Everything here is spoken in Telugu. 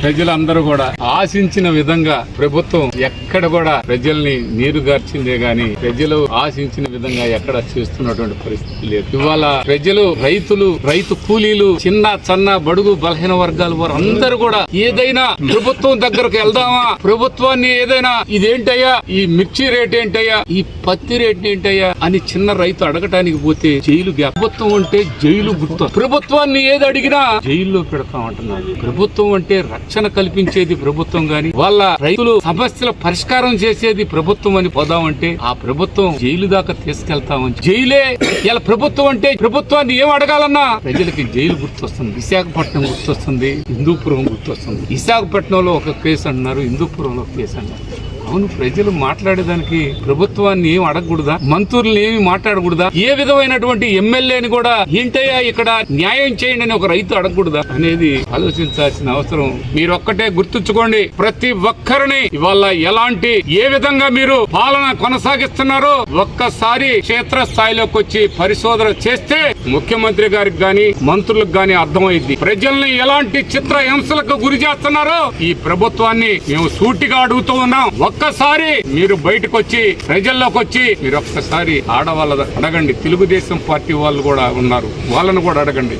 ప్రజలందరూ కూడా ఆశించిన విధంగా ప్రభుత్వం ఎక్కడ కూడా ప్రజల్ని నీరుగార్చిందే గాని ప్రజలు ఆశించిన విధంగా ఎక్కడ చేస్తున్నటువంటి పరిస్థితి లేదు. ఇవాళ ప్రజలు రైతులు రైతు కూలీలు చిన్న చిన్న బడుగు బలహీన వర్గాల వారు అందరూ కూడా ఏదైనా ప్రభుత్వం దగ్గరకు వెళ్దామా? ప్రభుత్వాన్ని ఏదైనా ఇదేంటయ్యా? ఈ మిర్చి రేట్ ఏంటయ్యా? ఈ పత్తి రేట్ ఏంటయ్యా? అని చిన్న రైతు అడగటానికి పోతే జైలు ప్రభుత్వం అంటే జైలు గుర్తు ప్రభుత్వాన్ని ఏది అడిగినా జైల్లో పెడతామంటున్నారు. ప్రభుత్వం అంటే రక్షణ కల్పించేది ప్రభుత్వం గాని వాళ్ళ రైతులు సమస్యల పరిష్కారం చేసేది ప్రభుత్వం అని పోదామంటే ఆ ప్రభుత్వం జైలు దాకా తీసుకెళ్తామని జైలే! ఇలా ప్రభుత్వం అంటే ప్రభుత్వాన్ని ఏం అడగాలన్నా? ప్రజలకి జైలు గుర్తొస్తుంది విశాఖపట్నం గుర్తొస్తుంది హిందూపురం గుర్తొస్తుంది. విశాఖపట్నంలో ఒక కేసు అంటున్నారు హిందూపురంలో ఒక కేసు అన్నారు. అవును ప్రజలు మాట్లాడేదానికి ప్రభుత్వాన్ని ఏం అడగకూడదా? మంత్రుల్ని ఏమి మాట్లాడకూడదా? ఏ విధమైనటువంటి ఎమ్మెల్యేని కూడా ఏంటయ్యా ఇక్కడ న్యాయం చేయండి అని ఒక రైతు అడగకూడదా? అనేది ఆలోచించాల్సిన అవసరం. మీరు ఒక్కటే గుర్తుంచుకోండి ప్రతి ఒక్కరిని ఇవాళ ఎలాంటి ఏ విధంగా మీరు పాలన కొనసాగిస్తున్నారో ఒక్కసారి క్షేత్ర స్థాయిలోకి వచ్చి పరిశోధన చేస్తే ముఖ్యమంత్రి గారికి గాని మంత్రులకు గాని అర్థమైంది ప్రజల్ని ఎలాంటి చిత్ర హింసలకు గురి చేస్తున్నారో ఈ ప్రభుత్వాన్ని మేము సూటిగా అడుగుతూ ఉన్నాం. ఒక్కసారి మీరు బయటకు వచ్చి ప్రజల్లోకి వచ్చి మీరు ఒక్కసారి ఆడవాళ్ళ అడగండి. తెలుగుదేశం పార్టీ వాళ్ళు కూడా ఉన్నారు. వాళ్ళను కూడా అడగండి.